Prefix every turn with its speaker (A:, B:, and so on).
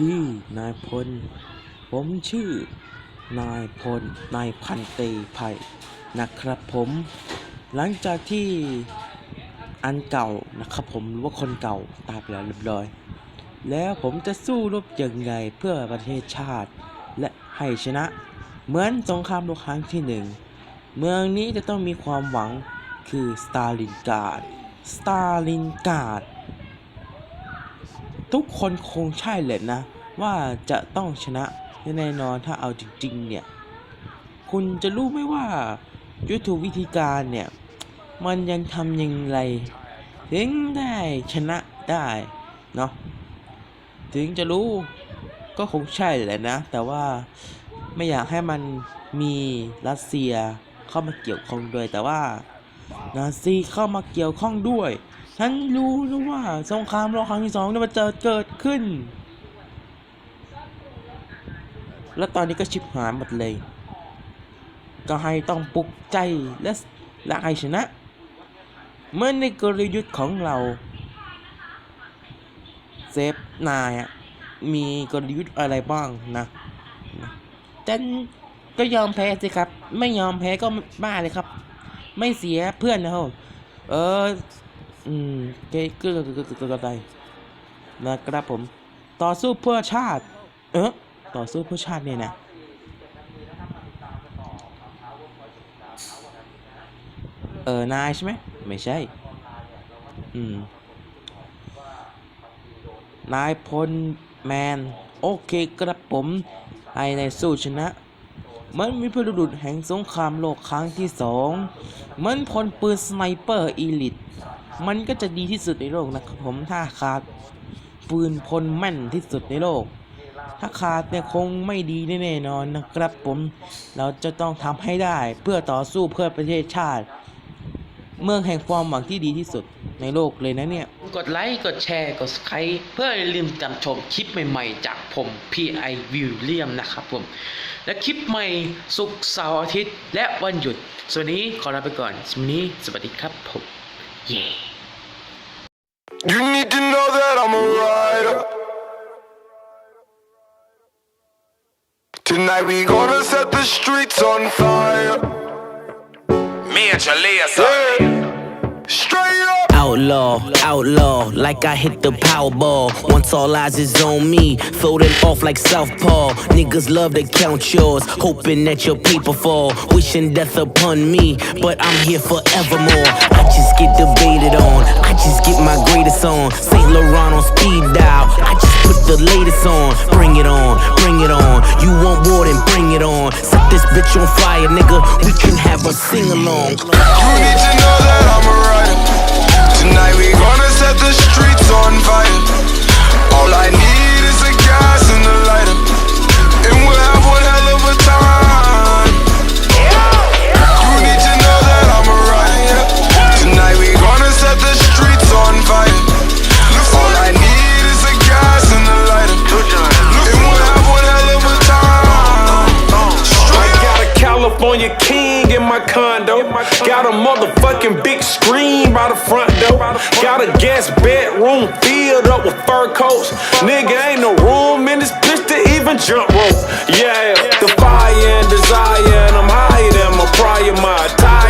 A: ดีนายพล ผมชื่อ นายพล นายพันเตไผ่นะครับผม หลังจากที่อันเก่านะครับผมหรือว่าคนเก่าตายไปแล้วเรียบร้อย แล้วผมจะสู้รบยังไงเพื่อประเทศชาติ และให้ชนะ เหมือนสงครามโลกครั้งที่หนึ่งเมืองนี้จะต้องมีความหวังคือสตาลินการ์ดสตาลินการ์ด ทุกคนคงใช่เลยนะ ว่าจะต้องชนะแน่นอนถ้าเอาจริง ๆ เนี่ย คุณจะรู้ไหมว่ายุทธวิธีการเนี่ย มันยังทำยังไงถึงได้ชนะได้เนาะถึงจะรู้ก็คงใช่แหละนะ แต่ว่าไม่อยากให้มันมีรัสเซียเข้ามาเกี่ยวข้องด้วย แต่ว่านาซีเข้ามาเกี่ยวข้องด้วย ฉันรู้นะว่าสงครามโลกครั้งที่สองเนี่ยมันจะเกิดขึ้น แล้วตอนนี้ก็ชิบหายหมดเลย ก็ให้ต้องปลุกใจและและให้ชนะ เมื่อในกลยุทธ์ของเรา เซฟนายมีกลยุทธ์อะไรบ้างนะนะฉันก็ยอมแพ้สิครับ ไม่ยอมแพ้ก็บ้าเลยครับ ไม่เสียเพื่อนนะครับเออ อืมเกก็ก็ก็ก็ก็ได้นะครับผม ต่อสู้เพื่อชาติ เออต่อสู้เพื่อชาติเนี่ยนะเออนายใช่ไหมไม่ใช่ อืม นายพลแมน โอเคครับผมไอ้ในสู้ชนะ มันมีพลบุรุษแห่งสงครามโลกครั้งที่สอง มันพลปืนสไนเปอร์อีลิต มันก็จะดีที่สุดในโลกนะครับผมถ้าขาดปืนพลแม่นที่สุดในโลก ถ้าขาดเนี่ยคงไม่ดีแน่นอนนะครับผม เราจะต้องทำให้ได้เพื่อต่อสู้เพื่อประเทศชาติ เมืองแห่งความหวังที่ดีที่สุดในโลกเลยนะเนี่ย กดไลค์ กดแชร์ กด subscribe เพื่ออย่าลืมจำชมคลิปใหม่ๆ จากผม P.I. William นะครับผม และคลิปใหม่สุกร์เสาร์อาทิตย์ และวันหยุดสวัสดีขอลาไปก่อนสวัสดีสวัสดีครับผม เย้
B: You Tonight we gonna set the streets on fire.
C: Major laser.
B: Yeah. Straight up.
D: Outlaw, outlaw, like I hit the Powerball. Once all eyes is on me, floating off like Southpaw. Niggas love to count yours, hoping that your paper fall. Wishing death upon me, but I'm here forevermore. I just get debated on, I just get my greatest on. St. Laurent on speed dial, I just put the latest on. Bring it on, bring it on. You want more than bring it on. Set this bitch on fire, nigga. We can have a sing along.
E: California king in my condo. Got a motherfucking big screen by the front door. Got a guest bedroom filled up with fur coats. Nigga, ain't no room in this bitch to even jump rope. Yeah, the fire and desire, and I'm higher than my prior. My attire,